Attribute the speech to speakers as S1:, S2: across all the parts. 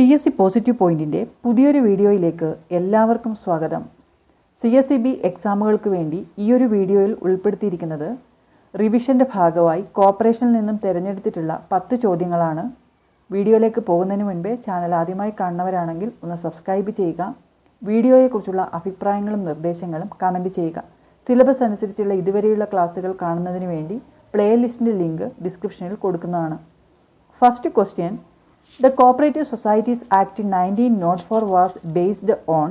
S1: P S C positive പോയിന്റിന്റെ പുതിയൊരു വീഡിയോയിലേക്ക് എല്ലാവർക്കും സ്വാഗതം. സി എസ് സി ബി എക്സാമുകൾക്ക് വേണ്ടി ഈ ഒരു വീഡിയോയിൽ ഉൾപ്പെടുത്തിയിരിക്കുന്നത് റിവിഷന്റെ ഭാഗമായി കോർപ്പറേഷനിൽ നിന്നും തിരഞ്ഞെടുത്തിട്ടുള്ള പത്ത് ചോദ്യങ്ങളാണ്. വീഡിയോയിലേക്ക് പോകുന്നതിന് മുൻപേ ചാനൽ ആദ്യമായി കാണുന്നവരാണെങ്കിൽ ഒന്ന് സബ്സ്ക്രൈബ് ചെയ്യുക. വീഡിയോയെക്കുറിച്ചുള്ള അഭിപ്രായങ്ങളും നിർദ്ദേശങ്ങളും കമന്റ് ചെയ്യുക. സിലബസ് അനുസരിച്ചുള്ള ഇതുവരെയുള്ള ക്ലാസ്സുകൾ കാണുന്നതിന് വേണ്ടി പ്ലേലിസ്റ്റിന്റെ ലിങ്ക് ഡിസ്ക്രിപ്ഷനിൽ കൊടുക്കുന്നതാണ്. First question the Cooperative Societies Act was based on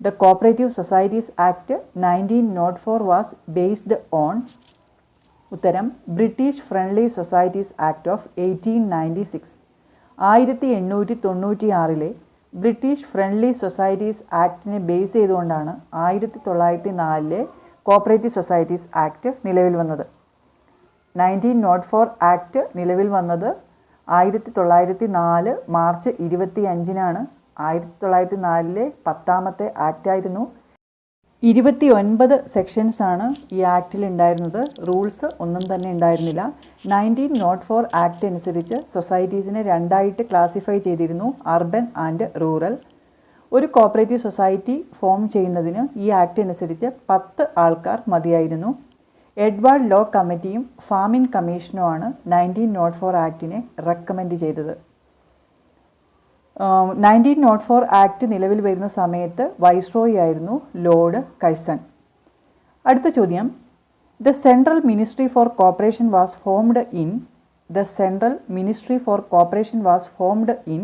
S1: the cooperative societies act nineteen nought four was based on ഉത്തരം British friendly societies act of eighteen ninety six ആയിരത്തി എണ്ണൂറ്റി തൊണ്ണൂറ്റി ആറിലെ ബ്രിട്ടീഷ് ഫ്രണ്ട്ലി സൊസൈറ്റീസ് ആക്ടിനെ ബേസ് ചെയ്തുകൊണ്ടാണ് ആയിരത്തി തൊള്ളായിരത്തി നാലിലെ cooperative societies act നിലവിൽ വന്നത്. നയന്റീൻ നോട്ട് ഫോർ ആക്ട് നിലവിൽ വന്നത് ആയിരത്തി തൊള്ളായിരത്തി നാല് മാർച്ച് ഇരുപത്തി അഞ്ചിനാണ് ആയിരത്തി തൊള്ളായിരത്തി നാലിലെ പത്താമത്തെ ആക്റ്റായിരുന്നു. ഇരുപത്തി ഒൻപത് സെക്ഷൻസ് ആണ് ഈ ആക്റ്റിൽ ഉണ്ടായിരുന്നത്. റൂൾസ് ഒന്നും തന്നെ ഉണ്ടായിരുന്നില്ല. നയന്റീൻ നോട്ട് ഫോർ ആക്ട് അനുസരിച്ച് സൊസൈറ്റീസിനെ രണ്ടായിട്ട് ക്ലാസിഫൈ ചെയ്തിരുന്നു. അർബൻ ആൻഡ് റൂറൽ ഒരു കോപ്പറേറ്റീവ് സൊസൈറ്റി ഫോം ചെയ്യുന്നതിന് ഈ ആക്ട് അനുസരിച്ച് പത്ത് ആൾക്കാർ മതിയായിരുന്നു. എഡ്വാർഡ് ലോ കമ്മിറ്റിയും ഫാമിൻ കമ്മീഷനുമാണ് നയന്റീൻ നോട്ട് ഫോർ ആക്ടിനെ റെക്കമെൻഡ് ചെയ്തത്. നയന്റീൻ നോട്ട് ഫോർ ആക്ട് നിലവിൽ വരുന്ന സമയത്ത് വൈസ്രോയി ആയിരുന്നു ലോർഡ് കഴ്സൺ. അടുത്ത ചോദ്യം. The central ministry for cooperation was formed in the central ministry for cooperation was formed in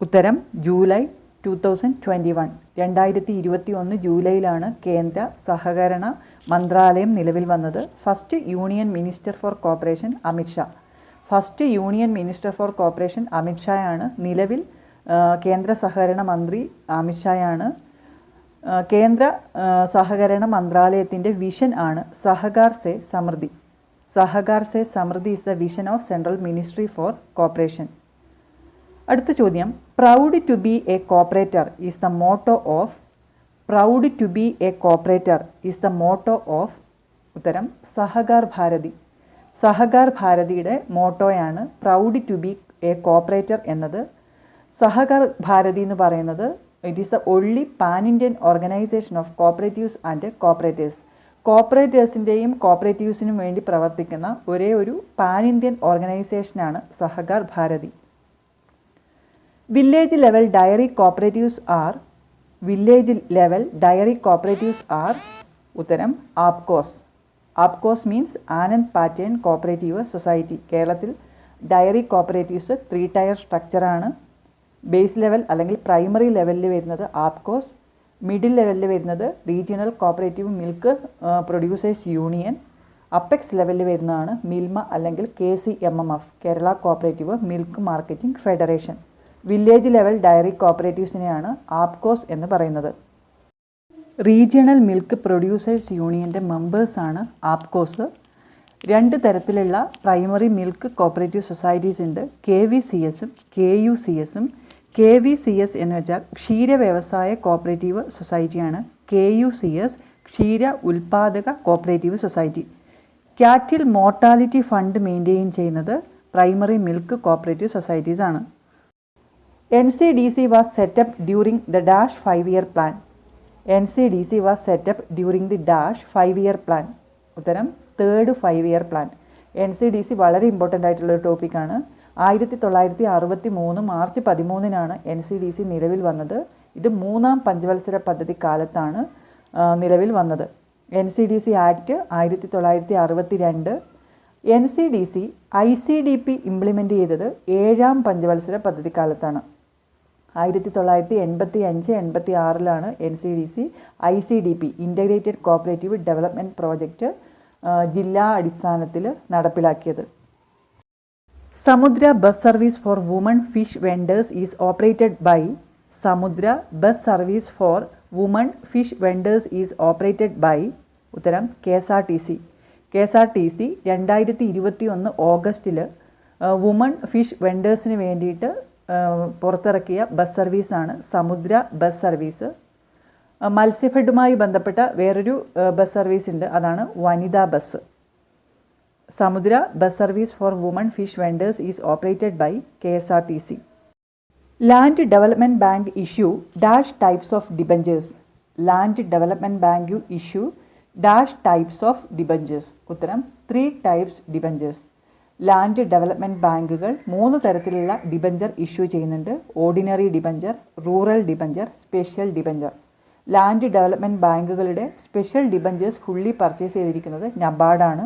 S1: ഉത്തരം July two thousand twenty one രണ്ടായിരത്തി ഇരുപത്തി ഒന്ന് ജൂലൈയിലാണ് കേന്ദ്ര സഹകരണ മന്ത്രാലയം നിലവിൽ വന്നത്. First union minister for cooperation Amit Shah first union minister for cooperation അമിത്ഷായാണ് നിലവിൽ കേന്ദ്ര സഹകരണ മന്ത്രി അമിത്ഷായാണ് കേന്ദ്ര സഹകരണ മന്ത്രാലയത്തിന്റെ വിഷൻ ആണ് സഹകാർ സെ Samriddhi. Sahakar se Samriddhi is the vision of central ministry for cooperation അടുത്ത ചോദ്യം. Proud to be a cooperator is the motto of proud to be a cooperator is the motto of ഉത്തരം സഹകാർ ഭാരതി. സഹകാർ ഭാരതിയുടെ മോട്ടോയാണ് proud to be a cooperator എന്നത് സഹകാർ ഭാരതി എന്ന് പറയുന്നത് it is the only pan Indian organisation of cooperatives and cooperators കോപ്പറേറ്റേഴ്സിന്റെയും കോപ്പറേറ്റീവ്സിനും വേണ്ടി പ്രവർത്തിക്കുന്ന ഒരേ ഒരു pan Indian ഓർഗനൈസേഷനാണ് Sahakar Bharati. Village level dairy cooperatives are village level dairy cooperatives are ഉത്തരം APCOS APCOS means Anand pattern cooperative society കേരളത്തിൽ dairy cooperatives three tier സ്ട്രക്ചറാണ് base level അല്ലെങ്കിൽ primary ലെവലിൽ വരുന്നത് ആപ്കോസ് മിഡിൽ ലെവലിൽ വരുന്നത് regional cooperative milk producers union apex ലെവലിൽ വരുന്നതാണ് മിൽമ അല്ലെങ്കിൽ K C M M F Kerala cooperative milk marketing federation village level dairy കോപ്പറേറ്റീവ്സിനെയാണ് APCOS എന്ന് പറയുന്നത്. റീജിയണൽ മിൽക്ക് പ്രൊഡ്യൂസേഴ്സ് യൂണിയന്റെ മെമ്പേഴ്സാണ് ആപ്കോസ്. രണ്ട് തരത്തിലുള്ള പ്രൈമറി മിൽക്ക് കോപ്പറേറ്റീവ് സൊസൈറ്റീസ് ഉണ്ട്. കെ വി സി എസും കെ യു സി എസും. കെ വി സി എസ് എന്ന് വെച്ചാൽ ക്ഷീര വ്യവസായ കോപ്പറേറ്റീവ് സൊസൈറ്റിയാണ്. കെ യു സി എസ് ക്ഷീര ഉൽപാദക cooperative society. Cattle mortality fund maintain ചെയ്യുന്നത് primary milk cooperative societies N C D C was set up during the dash five year plan N C D C was set up during the dash five year plan ഉത്തരം third five year plan N C D C വളരെ important ആയിട്ടുള്ള ഒരു ടോപ്പിക്കാണ് ആയിരത്തി തൊള്ളായിരത്തി അറുപത്തി മൂന്ന് March പതിമൂന്നിനാണ് എൻ സി ഡി സി നിലവിൽ വന്നത്. ഇത് മൂന്നാം പഞ്ചവത്സര പദ്ധതി കാലത്താണ് നിലവിൽ വന്നത്. N C D C act ആയിരത്തി തൊള്ളായിരത്തി അറുപത്തി രണ്ട് N C D C I C D P implement ചെയ്തത് ഏഴാം പഞ്ചവത്സര പദ്ധതി കാലത്താണ്. ആയിരത്തി തൊള്ളായിരത്തി എൺപത്തി അഞ്ച് എൺപത്തി ആറിലാണ് N C D C I C D P integrated cooperative development project ജില്ലാ അടിസ്ഥാനത്തിൽ നടപ്പിലാക്കിയത്. Samudra bus service for woman fish vendors is operated by Samudra bus service for woman fish vendors is operated by ഉത്തരം K S R T C. K S R T C രണ്ടായിരത്തി ഇരുപത്തി ഒന്ന് ഓഗസ്റ്റിൽ woman fish വെൻഡേഴ്സിന് വേണ്ടിയിട്ട് പുറത്തിറക്കിയ bus സർവീസാണ് സമുദ്ര bus service. മത്സ്യഫെഡുമായി ബന്ധപ്പെട്ട വേറൊരു ബസ് സർവീസ് ഉണ്ട് അതാണ് വനിതാ bus. Samudra bus service for woman fish vendors is operated by K S R T C. Land development bank issue dash types of debentures. Land development bank issue dash types of debentures. ഉത്തരം three types debentures. Land development ബാങ്കുകൾ മൂന്ന് തരത്തിലുള്ള debenture issue ചെയ്യുന്നുണ്ട്. Ordinary debenture rural debenture special debenture. Land development ബാങ്കുകളുടെ special debentures fully purchase ചെയ്തിരിക്കുന്നത് നബാർഡാണ്.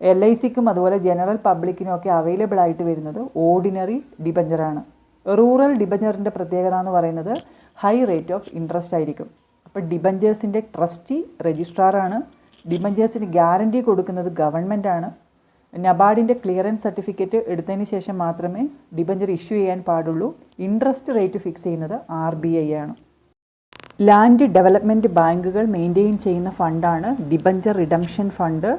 S1: L I സിക്കും അതുപോലെ general പബ്ലിക്കിനും ഒക്കെ അവൈലബിൾ ആയിട്ട് വരുന്നത് ഓർഡിനറി ഡിബഞ്ചറാണ്. റൂറൽ ഡിബഞ്ചറിന്റെ പ്രത്യേകത എന്ന് പറയുന്നത് ഹൈ റേറ്റ് ഓഫ് ഇൻട്രസ്റ്റ് ആയിരിക്കും. അപ്പോൾ ഡിബഞ്ചേഴ്സിന്റെ ട്രസ്റ്റി രജിസ്ട്രാറാണ് ഡിബഞ്ചേഴ്സിന് ഗ്യാരണ്ടി കൊടുക്കുന്നത് ഗവൺമെന്റ് ആണ്. നബാർഡിന്റെ ക്ലിയറൻസ് സർട്ടിഫിക്കറ്റ് എടുത്തതിന് ശേഷം മാത്രമേ ഡിബഞ്ചർ ഇഷ്യൂ ചെയ്യാൻ പാടുള്ളൂ. ഇൻട്രസ്റ്റ് റേറ്റ് ഫിക്സ് ചെയ്യുന്നത് ആർ ബി ഐ ആണ്. ലാൻഡ് ഡെവലപ്മെന്റ് ബാങ്കുകൾ മെയിന്റെയിൻ ചെയ്യുന്ന ഫണ്ടാണ് debenture redemption fund.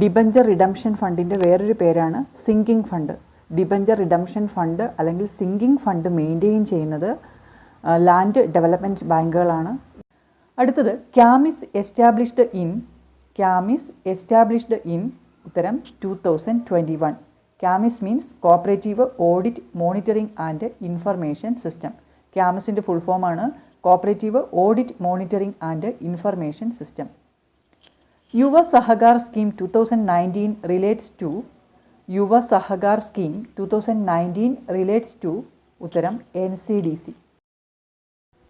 S1: Debenture redemption ഫണ്ടിന്റെ വേറൊരു പേരാണ് sinking fund. Debenture redemption fund അല്ലെങ്കിൽ സിങ്കിങ് ഫണ്ട് മെയിന്റെയിൻ ചെയ്യുന്നത് ലാൻഡ് ഡെവലപ്മെന്റ് ബാങ്കുകളാണ്. അടുത്തത് CAMIS established in. CAMIS established in ഉത്തരം two thousand twenty one CAMIS means cooperative audit monitoring and information system ക്യാമിസിന്റെ full form ആണ് cooperative audit monitoring and information system Yuva Sahakar scheme two thousand nineteen relates to Yuva Sahakar scheme two thousand nineteen relates to ഉത്തരം N C D C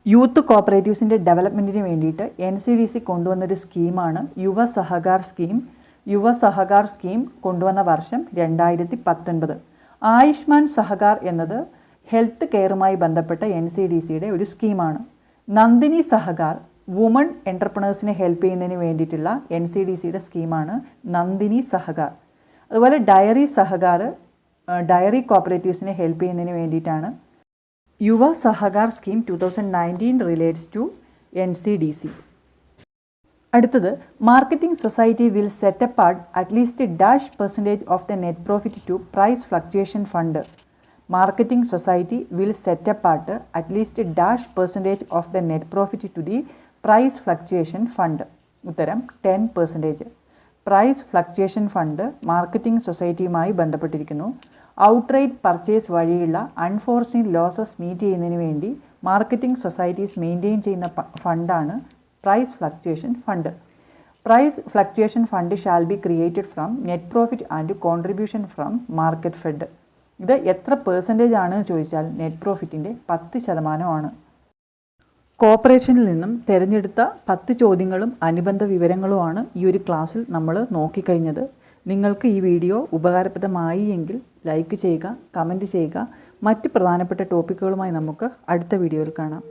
S1: youth കോപ്പറേറ്റീവ്സിന്റെ ഡെവലപ്മെന്റിന് വേണ്ടിയിട്ട് N C D C കൊണ്ടുവന്നൊരു സ്കീമാണ് Yuva Sahakar scheme യുവ Sahakar scheme കൊണ്ടുവന്ന വർഷം രണ്ടായിരത്തി പത്തൊൻപത് ആയുഷ്മാൻ സഹകാർ എന്നത് ഹെൽത്ത് കെയറുമായി ബന്ധപ്പെട്ട എൻ സി ഡി സിയുടെ ഒരു സ്കീമാണ്. നന്ദിനി സഹകാർ വുമൺ എന്റർപ്രണേഴ്സിനെ ഹെൽപ്പ് ചെയ്യുന്നതിന് വേണ്ടിയിട്ടുള്ള എൻ സി ഡി സിയുടെ സ്കീമാണ് നന്ദിനി സഹകാർ. അതുപോലെ ഡയറി സഹകാർ ഡയറി കോപ്പറേറ്റീവ്സിനെ ഹെൽപ്പ് ചെയ്യുന്നതിന് വേണ്ടിയിട്ടാണ് Yuva Sahakar scheme two thousand nineteen relates to N C D C. അടുത്തത് marketing society will set apart at least dash percentage of the net profit to price fluctuation fund marketing society will set apart at least dash percentage of the net profit to the price fluctuation fund ഉത്തരം ten percentage price fluctuation fund marketing സൊസൈറ്റിയുമായി ബന്ധപ്പെട്ടിരിക്കുന്നു. Outright purchase വഴിയുള്ള unforeseen losses meet ചെയ്യുന്നതിന് വേണ്ടി marketing societies maintain ചെയ്യുന്ന ഫണ്ടാണ് price fluctuation fund price fluctuation fund shall be created from net profit and contribution from market fed ഇത് എത്ര percentage ആണ് ചോദിച്ചാൽ net പ്രോഫിറ്റിന്റെ പത്ത് ശതമാനമാണ്. കോർപ്പറേഷനിൽ നിന്നും തിരഞ്ഞെടുത്ത പത്ത് ചോദ്യങ്ങളും അനുബന്ധ വിവരങ്ങളുമാണ് ഈ ഒരു ക്ലാസ്സിൽ നമ്മൾ നോക്കിക്കഴിഞ്ഞത്. നിങ്ങൾക്ക് ഈ വീഡിയോ ഉപകാരപ്രദമായി എങ്കിൽ ലൈക്ക് ചെയ്യുക കമന്റ് ചെയ്യുക. മറ്റ് പ്രധാനപ്പെട്ട ടോപ്പിക്കുകളുമായി നമുക്ക് അടുത്ത വീഡിയോയിൽ കാണാം.